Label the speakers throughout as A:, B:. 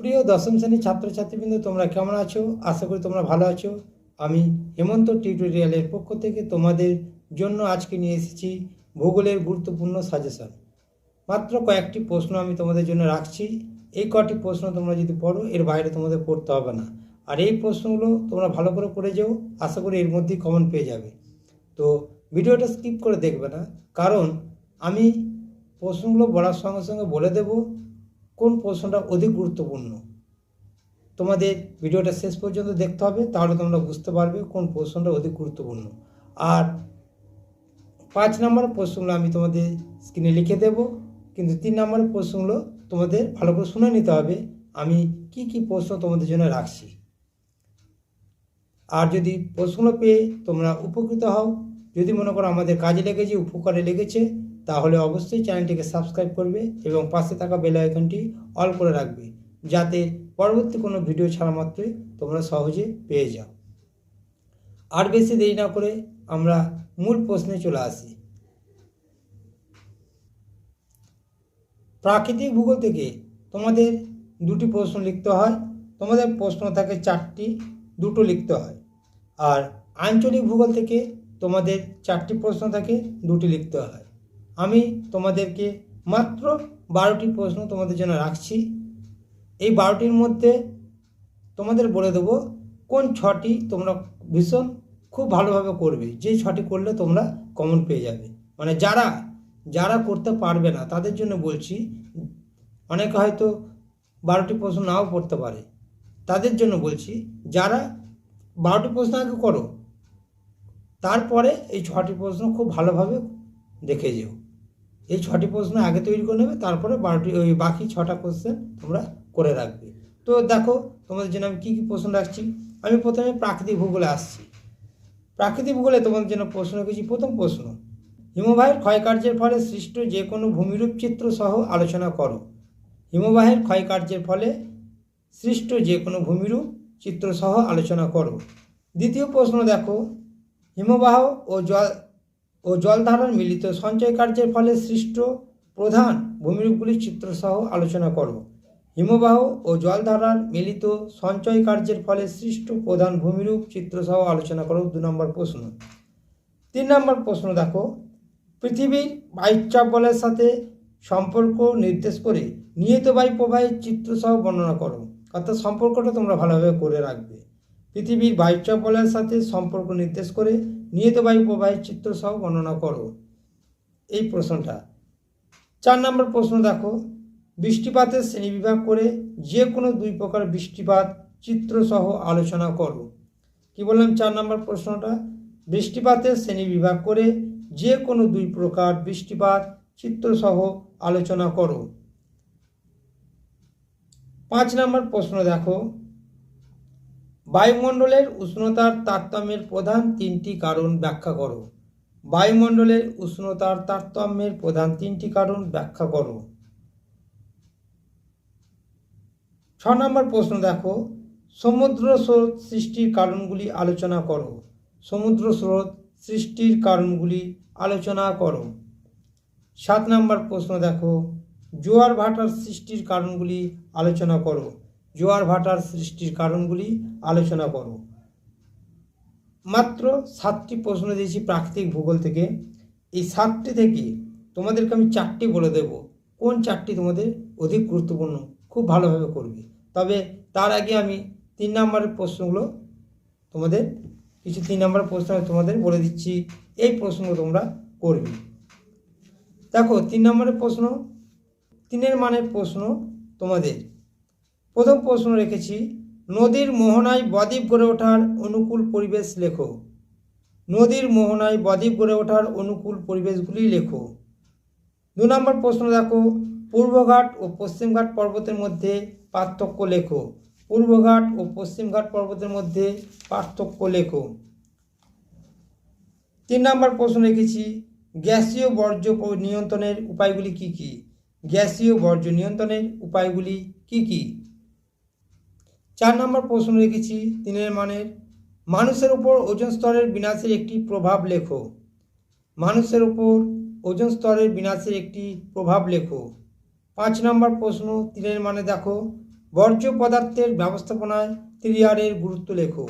A: প্রিয় দশম শ্রেণির ছাত্রছাত্রীবৃন্দ, তোমরা কেমন আছো? আশা করি তোমরা ভালো আছো। আমি হেমন্ত টিউটোরিয়ালের পক্ষ থেকে তোমাদের জন্য আজকে নিয়ে এসেছি ভূগোলের গুরুত্বপূর্ণ সাজেশন মাত্র কয়েকটি প্রশ্ন আমি তোমাদের জন্য রাখছি। এই কটি প্রশ্ন তোমরা যদি পড়ো, এর বাইরে তোমাদের পড়তে হবে না। আর এই প্রশ্নগুলো তোমরা ভালো করে পড়ে যাও, আশা করি এর মধ্যেই কমন পেয়ে যাবে। তো ভিডিওটা স্কিপ করে দেখবে না। কারণ আমি প্রশ্নগুলো বলার সঙ্গে সঙ্গে বলে দেব, কোন প্রশ্নটা অধিক গুরুত্বপূর্ণ। তোমাদের ভিডিওটা শেষ পর্যন্ত দেখতে হবে, তাহলে তোমরা বুঝতে পারবে কোন প্রশ্নটা অধিক গুরুত্বপূর্ণ। আর পাঁচ নম্বর প্রশ্নগুলো আমি তোমাদের স্ক্রিনে লিখে দেব, কিন্তু তিন নম্বরের প্রশ্নগুলো তোমাদের ভালো করে শুনে নিতে হবে, আমি কি কি প্রশ্ন তোমাদের জন্য রাখছি। আর যদি প্রশ্নগুলো পেয়ে তোমরা উপকৃত হও যদি মনে করো আমাদের কাজে লেগেছে, উপকারে লেগেছে, তাহলে অবশ্যই চ্যানেলটিকে সাবস্ক্রাইব করবে এবং পাশে থাকা বেল আইকনটি অল করে রাখবে, যাতে পরবর্তী কোনো ভিডিও ছাড়া মাত্রই তোমরা সহজে পেয়ে যাও। আর বেশি দেরি না করে আমরা মূল প্রশ্নে চলে আসি। প্রাকৃতিক ভূগোল থেকে তোমাদের দুটি প্রশ্ন লিখতে হয়, তোমাদের প্রশ্ন থাকে চারটি, দুটো লিখতে হয়। আর আঞ্চলিক ভূগোল থেকে তোমাদের চারটি প্রশ্ন থাকে, দুটি লিখতে হয়। আমি তোমাদেরকে মাত্র বারোটি প্রশ্ন তোমাদের জন্য রাখছি। এই বারোটির মধ্যে তোমাদের বলে দেবো, কোন ছটি তোমরা ভীষণ খুব ভালোভাবে করবে। যে ছটি করলে তোমরা কমন পেয়ে যাবে। মানে যারা যারা করতে পারবে না, তাদের জন্য বলছি, অনেকে হয়তো বারোটি প্রশ্ন নাও পড়তে পারে। তাদের জন্য বলছি, যারা বারোটি প্রশ্ন আগে করো তারপরে এই ছটি প্রশ্ন খুব ভালোভাবে দেখে যেও। এই ছটি প্রশ্ন আগে তৈরি করে নেবে, তারপরে বারোটি, ওই বাকি ছটা কোশ্চেন তোমরা করে রাখবে। তো দেখো, তোমাদের জন্য আমি কী কী প্রশ্ন রাখছি? আমি প্রথমে প্রাকৃতিক ভূগোলে আসছি। প্রাকৃতিক ভূগোলে তোমাদের জন্য প্রশ্ন রেখেছি। প্রথম প্রশ্ন, হিমবাহের ক্ষয়কার্যের ফলে সৃষ্ট যে কোনো ভূমিরূপ চিত্র সহ আলোচনা করো। হিমবাহের ক্ষয়কার্যের ফলে সৃষ্ট যে কোনো ভূমিরূপ চিত্র সহ আলোচনা করো। দ্বিতীয় প্রশ্ন দেখো হিমবাহ ও জল, ও জলধারার মিলিত সঞ্চয় কার্যের ফলে সৃষ্ট প্রধান ভূমিরূপগুলির চিত্রসহ আলোচনা করো। হিমবাহ ও জলধারার মিলিত সঞ্চয় কার্যের ফলে সৃষ্ট প্রধান ভূমিরূপ চিত্রসহ আলোচনা করো দু নম্বর প্রশ্ন। তিন নম্বর প্রশ্ন দেখো। পৃথিবীর বায়ুচাপ বলের সাথে সম্পর্ক নির্দেশ করে নিয়ত বায়ু প্রবাহের চিত্রসহ বর্ণনা করো। অর্থাৎ সম্পর্কটা তোমরা ভালোভাবে করে রাখবে। পৃথিবীর বায়ুচাপ বলয়ের সাথে সম্পর্ক নির্দেশ করে নিয়ত বায়ু প্রবাহের চিত্রসহ বর্ণনা করো। এই প্রশ্নটা। চার নম্বর প্রশ্ন দেখো। বৃষ্টিপাতের শ্রেণীবিভাগ করে যে কোনো দুই প্রকার বৃষ্টিপাত চিত্রসহ আলোচনা করো। কি বললাম চার নম্বর প্রশ্নটা? বৃষ্টিপাতের শ্রেণীবিভাগ করে যে কোনো দুই প্রকার বৃষ্টিপাত চিত্রসহ আলোচনা করো। পাঁচ নম্বর প্রশ্ন দেখো। বায়ুমণ্ডলের উষ্ণতার তারতম্যের প্রধান তিনটি কারণ ব্যাখ্যা করো। বায়ুমণ্ডলের উষ্ণতার তারতম্যের প্রধান তিনটি কারণ ব্যাখ্যা করো। ছ নম্বর প্রশ্ন দেখো। সমুদ্র স্রোত সৃষ্টির কারণগুলি আলোচনা করো। সমুদ্র স্রোত সৃষ্টির কারণগুলি আলোচনা করো। সাত নম্বর প্রশ্ন দেখো। জোয়ার ভাটার সৃষ্টির কারণগুলি আলোচনা করো। জোয়ার ভাটার সৃষ্টির কারণগুলি আলোচনা করো। মাত্র সাতটি প্রশ্ন দিয়েছি প্রাকৃতিক ভূগোল থেকে। এই সাতটি থেকে তোমাদেরকে আমি চারটি বলে দেব। কোন চারটি তোমাদের অধিক গুরুত্বপূর্ণ? খুব ভালোভাবে করবে। তবে তার আগে আমি তিন নম্বরের প্রশ্নগুলো তোমাদের, কিছু তিন নম্বরের প্রশ্ন তোমাদের বলে দিচ্ছি। এই প্রশ্নগুলো তোমরা করবে। দেখো, তিন নম্বরের প্রশ্ন, তিনের মানের প্রশ্ন তোমাদের। প্রথম প্রশ্ন রেখেছি, নদীর মোহনায় বদ্বীপ গড়ে ওঠার অনুকূল পরিবেশ লেখো। নদীর মোহনায় বদ্বীপ গড়ে ওঠার অনুকূল পরিবেশগুলি লেখো। দু নম্বর প্রশ্ন দেখো, পূর্বঘাট ও পশ্চিমঘাট পর্বতের মধ্যে পার্থক্য লেখো। পূর্বঘাট ও পশ্চিমঘাট পর্বতের মধ্যে পার্থক্য লেখো। তিন নম্বর প্রশ্ন রেখেছি, গ্যাসীয় বর্জ্য নিয়ন্ত্রণের উপায়গুলি কি কি? গ্যাসীয় বর্জ্য নিয়ন্ত্রণের উপায়গুলি কি কি? চার নম্বর প্রশ্ন রেখেছি, তিনের মানের। মানুষের উপর ওজন স্তরের বিনাশের একটি প্রভাব লেখো। মানুষের উপর ওজন স্তরের বিনাশের একটি প্রভাব লেখো। পাঁচ নম্বর প্রশ্ন, তিনের মানে দেখো। বর্জ্য পদার্থের ব্যবস্থাপনায় ত্রিয়ারের গুরুত্ব লেখো।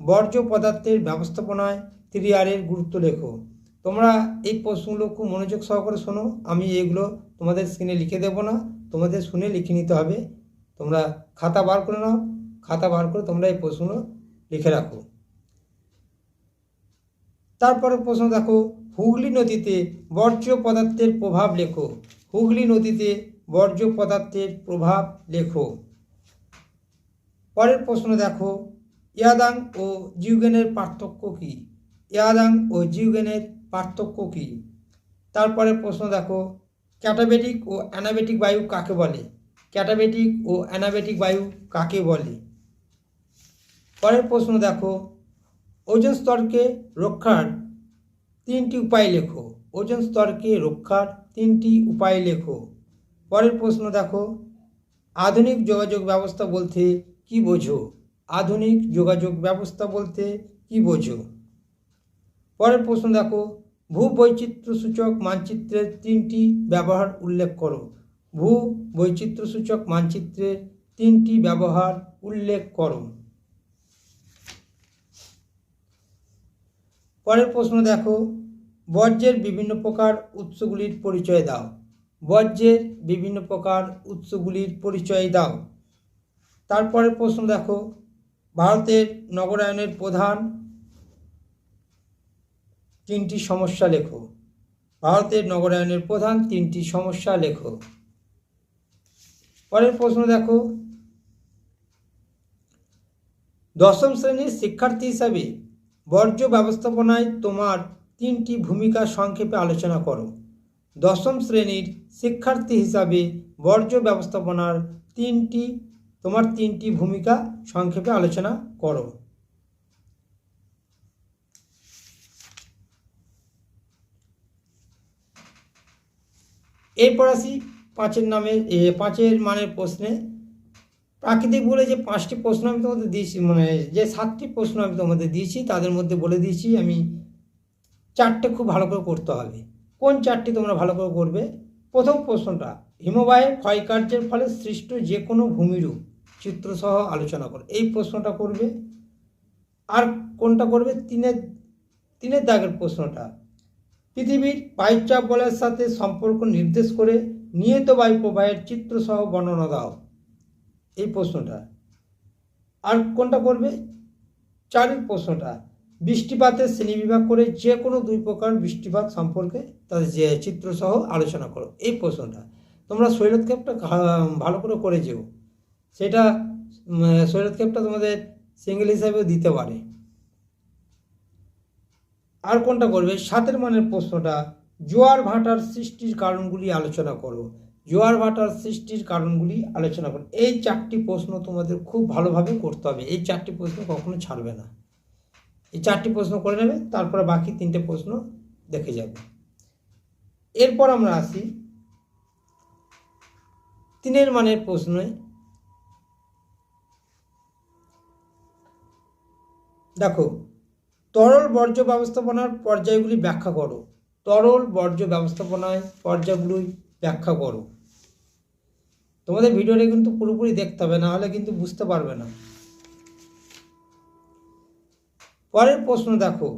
A: বর্জ্য পদার্থের ব্যবস্থাপনায় ত্রিয়ারের গুরুত্ব লেখো। তোমরা এই প্রশ্নগুলো খুব মনোযোগ সহকারে শোনো। আমি এগুলো তোমাদের স্ক্রিনে লিখে দেবো না। তোমাদের শুনে লিখে নিতে হবে। তোমরা খাতা বার করে নাও। খাতা বার করে তোমরা এই প্রশ্নগুলো লিখে রাখো। তারপরে প্রশ্ন দেখো, হুগলি নদীতে বর্জ্য পদার্থের প্রভাব লেখো। হুগলি নদীতে বর্জ্য পদার্থের প্রভাব লেখো। পরের প্রশ্ন দেখো, ইয়াদাং ও জিউগেনের পার্থক্য কী? ইয়াদাং ও জিউগেনের পার্থক্য কী? তারপরে প্রশ্ন দেখো, ক্যাটাবেটিক ও অ্যানাবেটিক বায়ু কাকে বলে? ক্যাটাবেটিক ও অ্যানাবেটিক বায়ু কাকে বলে? পরের প্রশ্ন দেখো। ওজন স্তরকে রক্ষার তিনটি উপায় লেখো। ওজন স্তরকে রক্ষার তিনটি উপায় লেখো। পরের প্রশ্ন দেখো। আধুনিক যোগাযোগ ব্যবস্থা বলতে কি বোঝো? আধুনিক যোগাযোগ ব্যবস্থা বলতে কি বোঝো? পরের প্রশ্ন দেখো। ভূ মানচিত্রের তিনটি ব্যবহার উল্লেখ করো। ভূ সূচক মানচিত্রের তিনটি ব্যবহার উল্লেখ করো। পরের প্রশ্ন দেখো, বর্জ্যের বিভিন্ন প্রকার উৎসগুলির পরিচয় দাও। বর্জ্যের বিভিন্ন প্রকার উৎসগুলির পরিচয় দাও। তারপরের প্রশ্ন দেখো, ভারতের নগরায়নের প্রধান তিনটি সমস্যা লেখো। ভারতের নগরায়নের প্রধান তিনটি সমস্যা লেখো। পরের প্রশ্ন দেখো, দশম শ্রেণির শিক্ষার্থী হিসাবে বর্জ্য ব্যবস্থাপনায় তোমার তিনটি ভূমিকা সংক্ষেপে আলোচনা করো। দশম শ্রেণির শিক্ষার্থী হিসাবে বর্জ্য ব্যবস্থাপনার তিনটি, তোমার তিনটি ভূমিকা সংক্ষেপে আলোচনা করো। এরপর আসি পাঁচের নামে পাঁচের মানের প্রশ্নে। প্রাকৃতিক বলে যে পাঁচটি প্রশ্ন আমি তোমাদের দিয়েছি মানে যে সাতটি প্রশ্ন আমি তোমাদের দিয়েছি, তাদের মধ্যে বলে দিয়েছি আমি চারটে খুব ভালো করে করতে হবে। কোন চারটি তোমরা ভালো করে করবে? প্রথম প্রশ্নটা, হিমবাহের ক্ষয়কার্যের ফলে সৃষ্ট যে কোনো ভূমিরূপ চিত্রসহ আলোচনা করো। এই প্রশ্নটা করবে। আর কোনটা করবে? তিনের তিনের দাগের প্রশ্নটা, পৃথিবীর বায়ুচাপ বলের সাথে সম্পর্ক নির্দেশ করে নিয়ত বায়ু প্রবাহের চিত্রসহ বর্ণনা দাও। প্রশ্নটা। আর কোনটা করবে? চারের প্রশ্নটা। বৃষ্টিপাতের শ্রেণীবিভাগ করে যে কোনো দুই প্রকার বৃষ্টিপাত সম্পর্কে তাদের যে চিত্রসহ আলোচনা করো। এই প্রশ্নটা। তোমরা শৈলতক্ষেপটা ভালো করে করে যেও। সেটা শৈলতক্ষেপটা তোমাদের সিঙ্গেল হিসাবেও দিতে পারে। আর কোনটা করবে? সাতের মানের প্রশ্নটা। জোয়ার ভাটার সৃষ্টির কারণগুলি আলোচনা করো। জোয়ার ভাটার সৃষ্টির কারণগুলি আলোচনা করো এই চারটি প্রশ্ন তোমাদের খুব ভালোভাবে করতে হবে। এই চারটি প্রশ্ন কখনো ছাড়বে না। এই চারটি প্রশ্ন করে নেবে, তারপরে বাকি তিনটে প্রশ্ন দেখে যাবে। এরপর আমরা আসি তিনের মানের প্রশ্নে। দেখো, তরল বর্জ্য ব্যবস্থাপনার পর্যায়গুলি ব্যাখ্যা করো। তরল বর্জ্য ব্যবস্থাপনায় পর্যায়গুলি ব্যাখ্যা করো। তোমাদের ভিডিওটা কিন্তু পুরোপুরি দেখতে হবে না হলে কিন্তু বুঝতে পারবে না। পরের প্রশ্ন দেখো,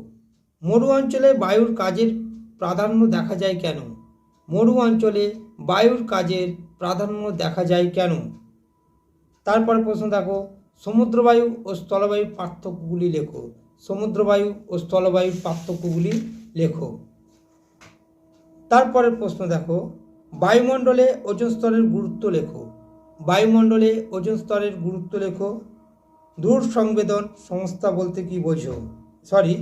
A: মরু অঞ্চলে বায়ুর কাজের প্রাধান্য দেখা যায় কেন? মরু অঞ্চলে বায়ুর কাজের প্রাধান্য দেখা যায় কেন? তারপর প্রশ্ন দেখো, সমুদ্রবায়ু ও স্থলবায়ুর পার্থক্যগুলি লেখো। সমুদ্রবায়ু ও স্থলবায়ুর পার্থক্যগুলি লেখো। তারপরের প্রশ্ন দেখো বায়ুমণ্ডলে ওজন স্তরের গুরুত্ব লেখো। বায়ুমণ্ডলে ওজন স্তরের গুরুত্ব লেখো। দূর সংবেদন সংস্থা বলতে কি বোঝো? সরি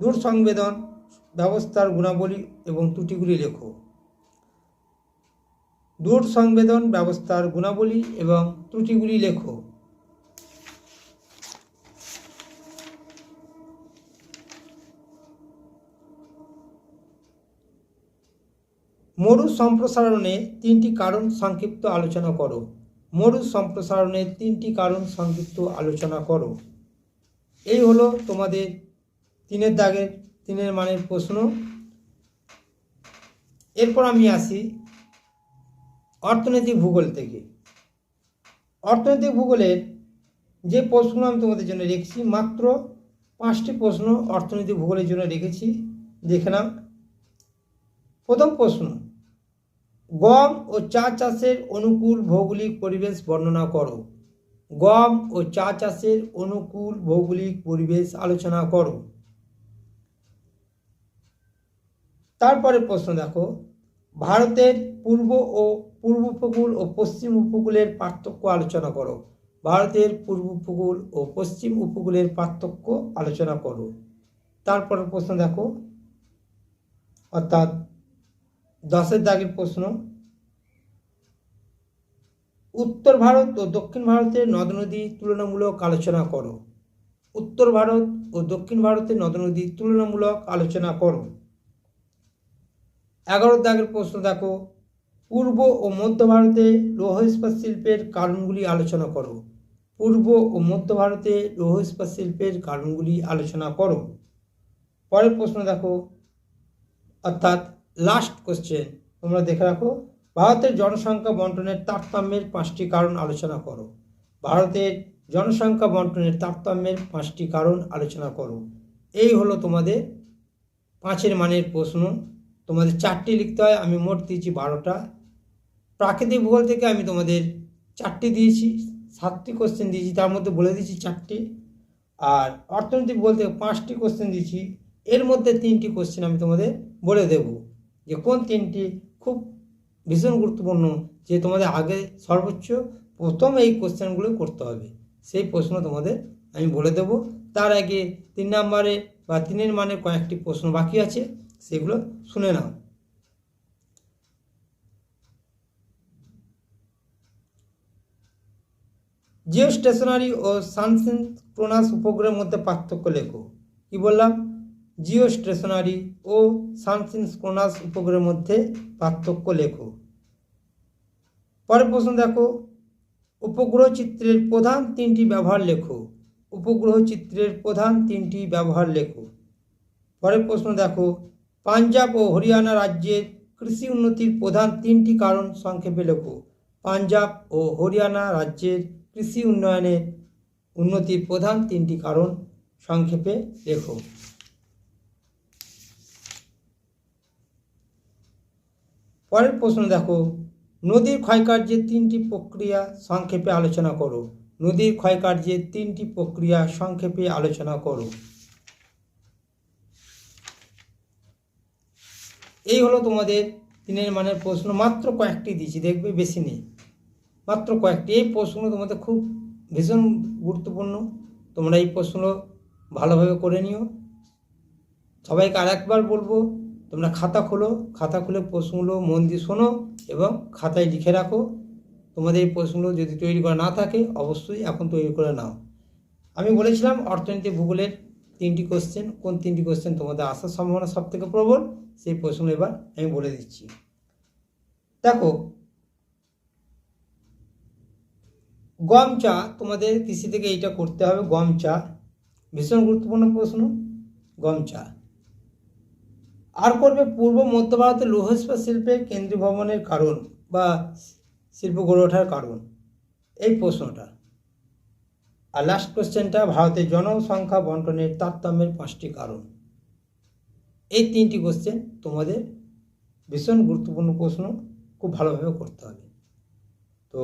A: দূর সংবেদন ব্যবস্থার গুণাবলী এবং ত্রুটিগুলি লেখো। দূর সংবেদন ব্যবস্থার গুণাবলী এবং ত্রুটিগুলি লেখো মরু সম্প্রসারণে তিনটি কারণ সংক্ষিপ্ত আলোচনা করো। মরু সম্প্রসারণের তিনটি কারণ সংক্ষিপ্ত আলোচনা করো। এই হলো তোমাদের তিনের দাগের, তিনের মানের প্রশ্ন। এরপর আমি আসি অর্থনৈতিক ভূগোল থেকে। অর্থনৈতিক ভূগোলের যে প্রশ্ন আমি তোমাদের জন্য রেখেছি, মাত্র পাঁচটি প্রশ্ন অর্থনৈতিক ভূগোলের জন্য রেখেছি। দেখে নাও। প্রথম প্রশ্ন গম ও চা চাষের অনুকূল ভৌগোলিক পরিবেশ বর্ণনা করো। গম ও চা চাষের অনুকূল ভৌগোলিক পরিবেশ আলোচনা করো। তারপরে প্রশ্ন দেখো, ভারতের পূর্ব ও পূর্ব উপকূল ও পশ্চিম উপকূলের পার্থক্য আলোচনা করো। ভারতের পূর্ব উপকূল ও পশ্চিম উপকূলের পার্থক্য আলোচনা করো। তারপরের প্রশ্ন দেখো, অর্থাৎ দশের দাগের প্রশ্ন। উত্তর ভারত ও দক্ষিণ ভারতের নদ নদী তুলনামূলক আলোচনা করো। উত্তর ভারত ও দক্ষিণ ভারতের নদ নদী তুলনামূলক আলোচনা করো। এগারো দাগের প্রশ্ন দেখো। পূর্ব ও মধ্য ভারতে লৌহ ইস্পাত শিল্পের কারণগুলি আলোচনা করো। পূর্ব ও মধ্য ভারতে লৌহ ইস্পাত শিল্পের কারণগুলি আলোচনা করো। পরের প্রশ্ন দেখো। অর্থাৎ লাস্ট কোশ্চেন তোমরা দেখে রাখো। ভারতের জনসংখ্যা বন্টনের তারতম্যের পাঁচটি কারণ আলোচনা করো। ভারতের জনসংখ্যা বন্টনের তারতম্যের পাঁচটি কারণ আলোচনা করো। এই হলো তোমাদের পাঁচের মানের প্রশ্ন। তোমাদের চারটি লিখতে হয়, আমি মোট দিয়েছি বারোটা। প্রাকৃতিক ভূগোল থেকে আমি তোমাদের চারটি দিয়েছি, সাতটি কোশ্চেন দিয়েছি, তার মধ্যে বলে দিয়েছি চারটি। আর অর্থনৈতিক ভূগোল থেকে পাঁচটি কোশ্চেন দিয়েছি, এর মধ্যে তিনটি কোশ্চেন আমি তোমাদের বলে দেব। যে কোন তিনটি খুব ভীষণ গুরুত্বপূর্ণ, যে তোমাদের আগে সর্বোচ্চ প্রথম এই কোশ্চেনগুলো করতে হবে। সেই প্রশ্ন তোমাদের আমি বলে দেব। তার আগে তিন নম্বরে বা তিনের মানে কয়েকটি প্রশ্ন বাকি আছে, সেগুলো শুনে নাও। জিও স্টেশনারি ও সানসিনক্রোনাস উপগ্রহের মধ্যে পার্থক্য লেখো। কি বললাম? জিও স্টেশনারি ও সানসিনক্রোনাস উপগ্রহের মধ্যে পার্থক্য লেখো। পরের প্রশ্ন দেখো, উপগ্রহ চিত্রের প্রধান তিনটি ব্যবহার লেখো। উপগ্রহ চিত্রের প্রধান তিনটি ব্যবহার লেখো। পরের প্রশ্ন দেখো, পাঞ্জাব ও হরিয়ানা রাজ্যের কৃষি উন্নতির প্রধান তিনটি কারণ সংক্ষেপে লেখো। পাঞ্জাব ও হরিয়ানা রাজ্যের কৃষি উন্নয়নের উন্নতির প্রধান তিনটি কারণ সংক্ষেপে লেখো। পরের প্রশ্ন দেখো, নদীর ক্ষয়কার্যের তিনটি প্রক্রিয়া সংক্ষেপে আলোচনা করো। নদীর ক্ষয়কার্যের তিনটি প্রক্রিয়া সংক্ষেপে আলোচনা করো। এই হলো তোমাদের তিনের মানের প্রশ্ন। মাত্র কয়েকটি দিয়েছি, দেখবে বেশি নেই। মাত্র কয়েকটি। এই প্রশ্নগুলো তোমাদের খুব ভীষণ গুরুত্বপূর্ণ। তোমরা এই প্রশ্নগুলো ভালোভাবে করে নিও। সবাইকে আর একবার বলব তোমরা খাতা খোলো, খাতা খুলে প্রশ্নগুলো মন দিয়ে শোনো এবং খাতায় লিখে রাখো। তোমাদের এই প্রশ্নগুলো যদি তৈরি করা না থাকে, অবশ্যই এখন তৈরি করে নাও। আমি বলেছিলাম অর্থনীতি ভূগোলের তিনটি কোশ্চেন কোন তিনটি কোশ্চেন তোমাদের আসার সম্ভাবনা সব থেকে প্রবল? সেই প্রশ্ন এবার আমি বলে দিচ্ছি। দেখো, গম চা, তোমাদের কৃষি থেকে এইটা করতে হবে গম চা। ভীষণ গুরুত্বপূর্ণ প্রশ্ন, গম চা। আর করবে পূর্ব মধ্য ভারতের লৌহ ইস্পাত শিল্পের কেন্দ্রীয় ভবনের কারণ বা শিল্প গড়ে ওঠার কারণ? এই প্রশ্নটা। আর লাস্ট কোশ্চেনটা ভারতের জনসংখ্যা বন্টনের তারতম্যের পাঁচটি কারণ। এই তিনটি কোশ্চেন তোমাদের ভীষণ গুরুত্বপূর্ণ প্রশ্ন, খুব ভালোভাবে করতে হবে। তো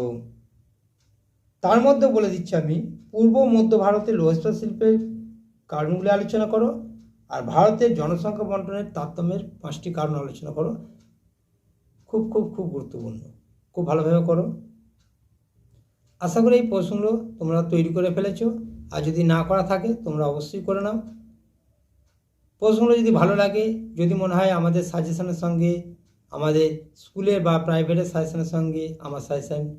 A: তার মধ্যে বলে দিচ্ছি আমি, পূর্ব মধ্য ভারতের লৌহ ইস্পাত শিল্পের কারণগুলি আলোচনা করো আর ভারতের জনসংখ্যা বন্টনের তারতম্যের পাঁচটি কারণ আলোচনা করো। খুব খুব খুব গুরুত্বপূর্ণ। খুব ভালোভাবে করো। আশা করি এই প্রশ্নগুলো তোমরা তৈরি করে ফেলেছো। আর যদি না করা থাকে, তোমরা অবশ্যই করে নাও। প্রশ্নগুলো যদি ভালো লাগে, যদি মনে হয় আমাদের সাজেশনের সঙ্গে, আমাদের স্কুলে বা প্রাইভেটের সাজেশনের সঙ্গে আমার সাজেশন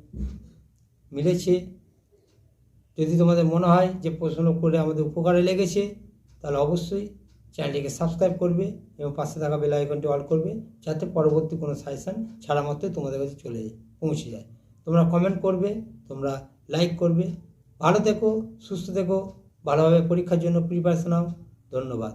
A: মিলেছে। যদি তোমাদের মনে হয় যে প্রশ্নগুলো করে আমাদের উপকারে লেগেছে, তাহলে অবশ্যই চ্যানেলটিকে সাবস্ক্রাইব করবে এবং পাশে থাকা বেল আইকনটি অল করবে যাতে পরবর্তী কোনো সাজেশান ছাড়া মাত্রই তোমাদের কাছে চলে যায়, পৌঁছে যায়। তোমরা কমেন্ট করবে, তোমরা লাইক করবে। ভালো থেকো, সুস্থ থেকো, ভালোভাবে পরীক্ষার জন্য প্রিপারেশন নাও। ধন্যবাদ।